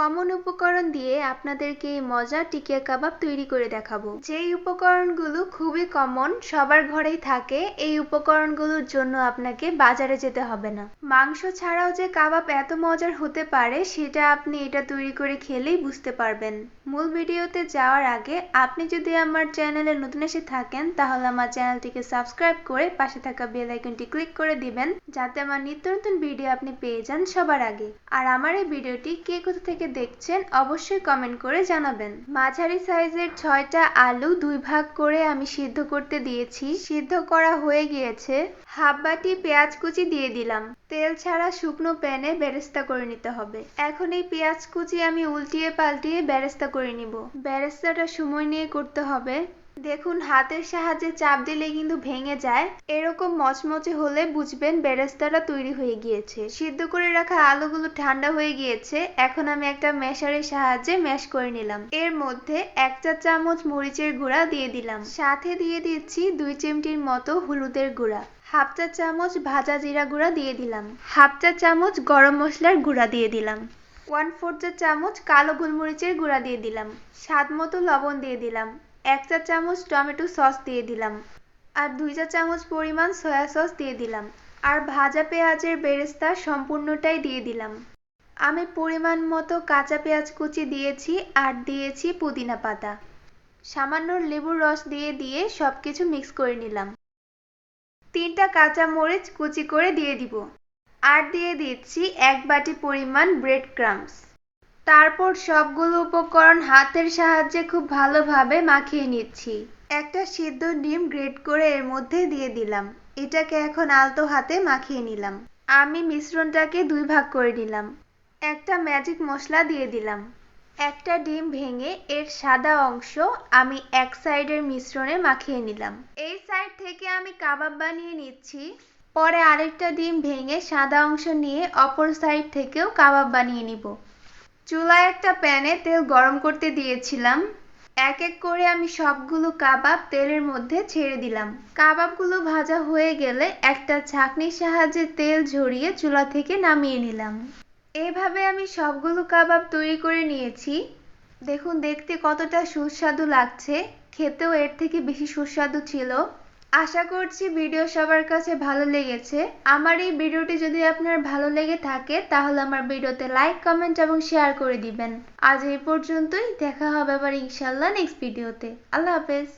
Common উপকরণ দিয়ে আপনাদেরকে এই মজার টিকিয়া কাবাব তৈরি করে দেখাবো। যেই উপকরণগুলো খুবই কমন, সবার ঘরেই থাকে, এই উপকরণগুলোর জন্য আপনাকে বাজারে যেতে হবে না। মাংস ছাড়াও যে কাবাব এত মজার হতে পারে, সেটা আপনি এটা তৈরি করে খেলেই বুঝতে পারবেন। মূল ভিডিওতে যাওয়ার আগে আপনি যদি আমার চ্যানেলে নতুন এসে থাকেন, তাহলে আমার চ্যানেলটিকে সাবস্ক্রাইব করে পাশে থাকা বেল আইকনটি ক্লিক করে দিবেন, যাতে আমার নিত্য নতুন ভিডিও আপনি পেয়ে যান সবার আগে। আর আমার এই ভিডিওটি কে কোথা থেকে দেখছেন, অবশ্যই কমেন্ট করে জানাবেন। মাঝারি সাইজের ছয়টা আলু দুই ভাগ করে আমি সিদ্ধ করতে দিয়েছি। সিদ্ধ করা হয়ে গিয়েছে। হাফ বাটি পেঁয়াজ কুচি দিয়ে দিলাম। তেল ছাড়া শুকনো প্যানে বেরেস্তা করে নিতে হবে। এখন এই পেঁয়াজ কুচি আমি উল্টিয়ে পাল্টিয়ে বেরেস্তা করে নিব। বেরেস্তাটা সময় নিয়ে করতে হবে। দেখুন, হাতের সাহায্যে চাপ দিলে কিন্তু ভেঙে যায়। এরকম মচমচে হলে বুঝবেন বেরেস্তাটা তৈরি হয়ে গিয়েছে। সিদ্ধ করে রাখা আলুগুলো ঠান্ডা হয়ে গিয়েছে। এখন আমি একটা মেশারের সাহায্যে ম্যাশ করে নিলাম। এর মধ্যে এক চা চামচ মরিচের গুঁড়া দিয়ে দিলাম। সাথে দিয়ে দিচ্ছি দুই চিমটির মতো হলুদের গুঁড়া। হাফ চা চামচ ভাজা জিরা গুঁড়া দিয়ে দিলাম। হাফ চা চামচ গরম মশলার গুঁড়া দিয়ে দিলাম। ওয়ান ফোর চা চামচ কালো গোলমরিচের গুঁড়া দিয়ে দিলাম। স্বাদ মতো লবণ দিয়ে দিলাম। এক চা চামচ টমেটো সস দিয়ে দিলাম আর দুই চা চামচ পরিমাণ সয়া সস দিয়ে দিলাম আর ভাজা পেঁয়াজের বেরেস্তা সম্পূর্ণটাই দিয়ে দিলাম। আমি পরিমাণ মতো কাঁচা পেঁয়াজ কুচি দিয়েছি আর দিয়েছি পুদিনা পাতা। সামান্য লেবুর রস দিয়ে দিয়ে সব কিছু মিক্স করে নিলাম। তিনটা কাঁচা মরিচ কুচি করে দিয়ে দিব। আর দিয়ে দিচ্ছি এক বাটি পরিমাণ ব্রেড ক্রামস। তারপর সবগুলো উপকরণ হাতের সাহায্যে খুব ভালোভাবে মাখিয়ে নিচ্ছি। একটা সিদ্ধ ডিম গ্রেট করে এর মধ্যে দিয়ে দিলাম। এটাকে এখন আলতো হাতে মাখিয়ে নিলাম। আমি মিশ্রণটাকে দুই ভাগ করে নিলাম। একটা ম্যাজিক মশলা দিয়ে দিলাম। একটা ডিম ভেঙে এর সাদা অংশ আমি এক সাইডের মিশ্রণে মাখিয়ে নিলাম। এই সাইড থেকে আমি কাবাব বানিয়ে নিচ্ছি। পরে আরেকটা ডিম ভেঙে সাদা অংশ নিয়ে অপর সাইড থেকেও কাবাব বানিয়ে নিব। চুলায় একটা প্যানে তেল গরম করতে দিয়েছিলাম। এক এক করে আমি সবগুলো কাবাব তেলের মধ্যে ছেড়ে দিলাম। কাবাবগুলো ভাজা হয়ে গেলে একটা ছাঁকনির সাহায্যে তেল ঝরিয়ে চুলা থেকে নামিয়ে নিলাম। এভাবে আমি সবগুলো কাবাব তৈরি করে নিয়েছি। দেখুন, দেখতে কতটা সুস্বাদু লাগছে। খেতেও এর থেকে বেশি সুস্বাদু ছিল। আশা করছি ভিডিও সবার কাছে ভালো লেগেছে। আমার এই ভিডিওটি যদি আপনার ভালো লেগে থাকে, তাহলে আমার ভিডিওতে লাইক, কমেন্ট এবং শেয়ার করে দিবেন। আজ এই পর্যন্তই। দেখা হবে আবার ইনশাল্লাহ নেক্সট ভিডিওতে আল্লাহ হাফেজ।